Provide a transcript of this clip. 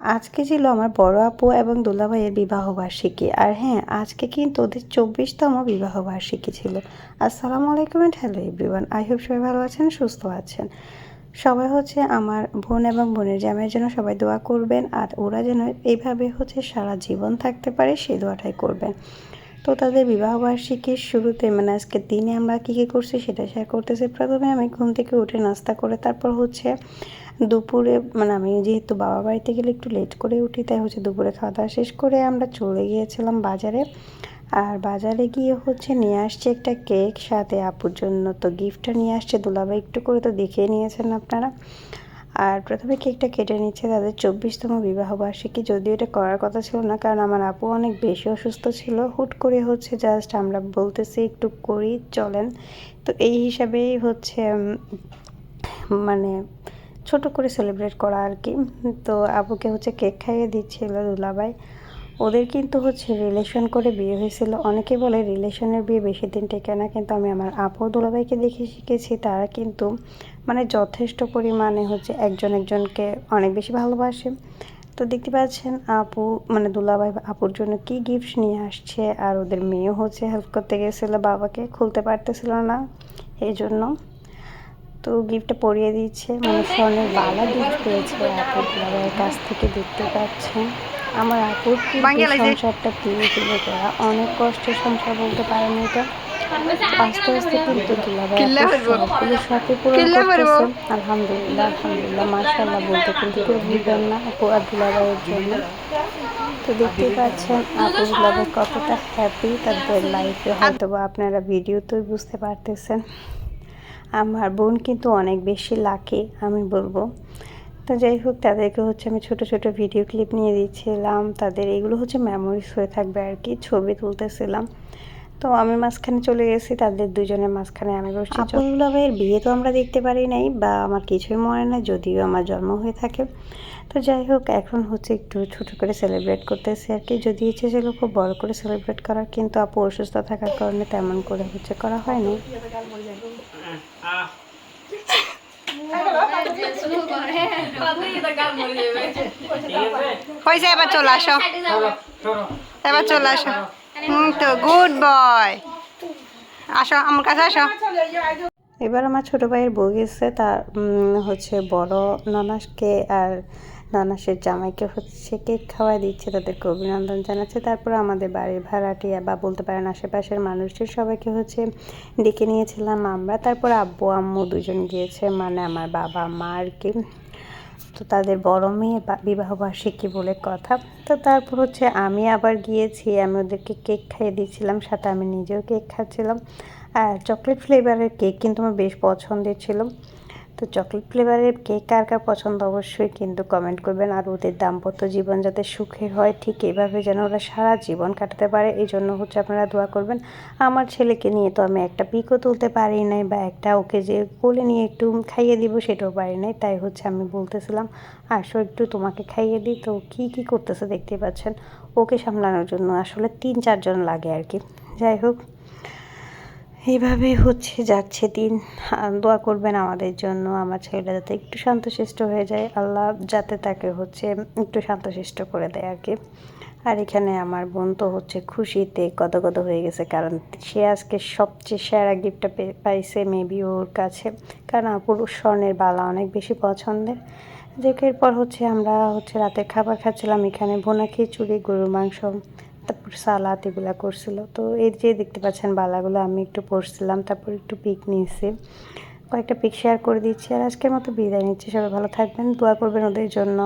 আজকে ছিল আমার বড় আপু এবং দুলাভাইয়ের বিবাহবার্ষিকী আর হ্যাঁ আজকে কিন্তু ওদের চব্বিশতম বিবাহবার্ষিকী ছিল। আসসালামু আলাইকুম and hello everyone I hope সবাই ভালো আছেন, সুস্থ আছেন। সবাই হচ্ছে আমার বোন এবং বোনের জামাইয়ের জন্য সবাই দোয়া করবেন, আর ওরা যেন এইভাবে হচ্ছে সারা জীবন থাকতে পারে, সেই দোয়াটাই করবেন। তো তাদের বিবাহবার্ষিকীর শুরুতে মানে আজকে দিনে আমরা কী কী করছি সেটা শেয়ার করতেছি। প্রথমে আমি ঘুম থেকে উঠে নাস্তা করে তারপর হচ্ছে দুপুরে মানে আমি যেহেতু বাবা বাড়িতে গেলে একটু লেট করে উঠি, তাই হচ্ছে দুপুরে খাওয়া দাওয়া শেষ করে আমরা চলে গিয়েছিলাম বাজারে। আর বাজারে গিয়ে হচ্ছে নিয়ে আসছে একটা কেক সাথে আপুর জন্য তো গিফটটা নিয়ে আসছে, দুলাভাই একটু করে তো দেখিয়ে নিয়েছেন আপনারা। আর প্রথমে কেকটা কেটে নিচ্ছে তাদের চব্বিশতম বিবাহবার্ষিকী যদিও এটা করার কথা ছিল না, কারণ আমার আপু অনেক বেশি অসুস্থ ছিল। হুট করে হচ্ছে জাস্ট আমরা বলতেছি একটু করি, চলেন। তো এই হিসাবেই হচ্ছে মানে ছোট করে সেলিব্রেট করা আর কি। তো আপুকে হচ্ছে কেক খাইয়ে দিচ্ছিল দুলাভাই। ওদের কিন্তু হচ্ছে রিলেশন করে বিয়ে হয়েছিল। অনেকে বলে রিলেশনের বিয়ে বেশি দিন টেকে না, কিন্তু আমি আমার আপু দুলাভাইকে দেখে শিখেছি, তারা কিন্তু মানে যথেষ্ট পরিমাণে হচ্ছে একজন একজনকে অনেক বেশি ভালোবাসে। তো দেখতে পাচ্ছেন আপু মানে দুলাভাই আপুর জন্য কি গিফট নিয়ে আসছে আর ওদের মেয়েও হচ্ছে হেল্প করতে গেছিল বাবাকে খুলতে পারতেছিল না এই জন্য তো গিফটটা পরিয়ে দিচ্ছে মানে স্বর্ণের বালা গিফট পেয়েছে আপু দুলাভাইয়ের কাছ থেকে দেখতে পাচ্ছেন। আমার আপুর সংসারটা ধীরে ধীরে করা অনেক কষ্টের সংসার বলতে পারেন এটা। আস্তে আস্তে কিন্তু সাথে পূরণ আলহামদুলিল্লাহ আলহামদুলিল্লাহ মাশাআল্লাহ বলতে কিন্তু কেউ ভুলবেন না আপু আর দুলাভাইয়ের জন্য। তো দেখতে পাচ্ছেন আপু দুলাভাই কতটা হ্যাপি তাদের লাইফে হয়তো বা আপনারা ভিডিওতেই বুঝতে পারতেছেন। আমার বোন কিন্তু অনেক বেশি লাকি আমি বলব। তো যাই হোক তাদেরকে হচ্ছে আমি ছোট ছোট ভিডিও ক্লিপ নিয়ে দিচ্ছিলাম। তাদের এগুলো হচ্ছে মেমোরিজ হয়ে থাকবে আর কি ছবি তুলতেছিলাম। তো আমি মাঝখানে চলে গেছি তাদের দুজনের মাঝখানে আমি বসছি। আপুল্লা ভাইয়ের বিয়ে তো আমরা দেখতে পারি নাই বা আমার কিছুই মনে না যদিও আমার জন্ম হয়ে থাকে। তো যাই হোক এখন হচ্ছে একটু ছোটো করে সেলিব্রেট করতেছি আর কি। যদি ইচ্ছে ছিল খুব বড় করে সেলিব্রেট করার কিন্তু আপু অসুস্থ থাকার কারণে তেমন করে হচ্ছে করা হয়নি। হয়েছে এবার চলে আসো। এবার চলে আসো। গুড বয় আসো এবার আমার ছোটো ভাইয়ের বউ গেছে, তার হচ্ছে বড় ননাসকে আর ননাসের জামাইকে হচ্ছে কেক খাওয়াই দিচ্ছে, তাদেরকে অভিনন্দন জানাচ্ছে। তারপর আমাদের বাড়ির ভাড়াটিয়া বা বলতে পারেন আশেপাশের মানুষদের সবাইকে হচ্ছে ডেকে নিয়েছিলাম আমরা। তারপর আব্বু, আম্মু দুজন গিয়েছে মানে আমার বাবা, মা আর কি। তো তাদের বড় মেয়ে বিবাহবার্ষিকী বলে কথা। তো তারপর হচ্ছে আমি আবার গিয়েছি, আমি ওদেরকে কেক খাইয়ে দিয়েছিলাম, সাথে আমি নিজেও কেক খাচ্ছিলাম। আর চকলেট ফ্লেভারের কেক কিন্তু আমার বেশ পছন্দের ছিল। তো চকলেট ফ্লেভারের কেক কার কার পছন্দ অবশ্যই কিন্তু কমেন্ট করবেন আর ওদের দাম্পত্য জীবন যাতে সুখের হয় ঠিক এভাবে যেন ওরা সারা জীবন কাটাতে পারে এই জন্য হচ্ছে আপনারা দোয়া করবেন। আমার ছেলেকে নিয়ে তো আমি একটা পিকও তুলতে পারি নাই বা একটা ওকে যে কোলে নিয়ে একটু খাইয়ে দিব সেটাও পারি নাই, তাই হচ্ছে আমি বলতেছিলাম, আসো একটু তোমাকে খাইয়ে দিই। তো কী কী করতেছে দেখতে পাচ্ছেন, ওকে সামলানোর জন্য আসলে তিন, চারজন লাগে আর কি। যাই হোক এইভাবেই হচ্ছে, যাচ্ছে দিন। দোয়া করবেন আমাদের জন্য, আমার ছেলেটা যাতে একটু শান্তশিষ্ট হয়ে যায়। আল্লাহ যাতে তাকে হচ্ছে একটু শান্তশিষ্ট করে দেয় আর কি। আর এখানে আমার বোন তো হচ্ছে খুশিতে কত হয়ে গেছে, কারণ সে আজকে সবচেয়ে সেরা গিফটটা পাইছে মেবি ওর কাছে। কারণ আপুর স্বর্ণের বালা অনেক বেশি পছন্দের। যেকের পর হচ্ছে আমরা হচ্ছে রাতের খাবার খাচ্ছিলাম। এখানে ভোনা খিচুড়ি, গরুর মাংস তারপর সালাদ এগুলো করছিল। তো এই যে দেখতে পাচ্ছেন বালাগুলো আমি একটু পড়ছিলাম তারপর একটু পিক নিয়েছি। কয়েকটা পিক শেয়ার করে দিচ্ছি আর আজকের মতো বিদায় নিচ্ছি। সবাই ভালো থাকবেন, দোয়া করবেন ওদের জন্য।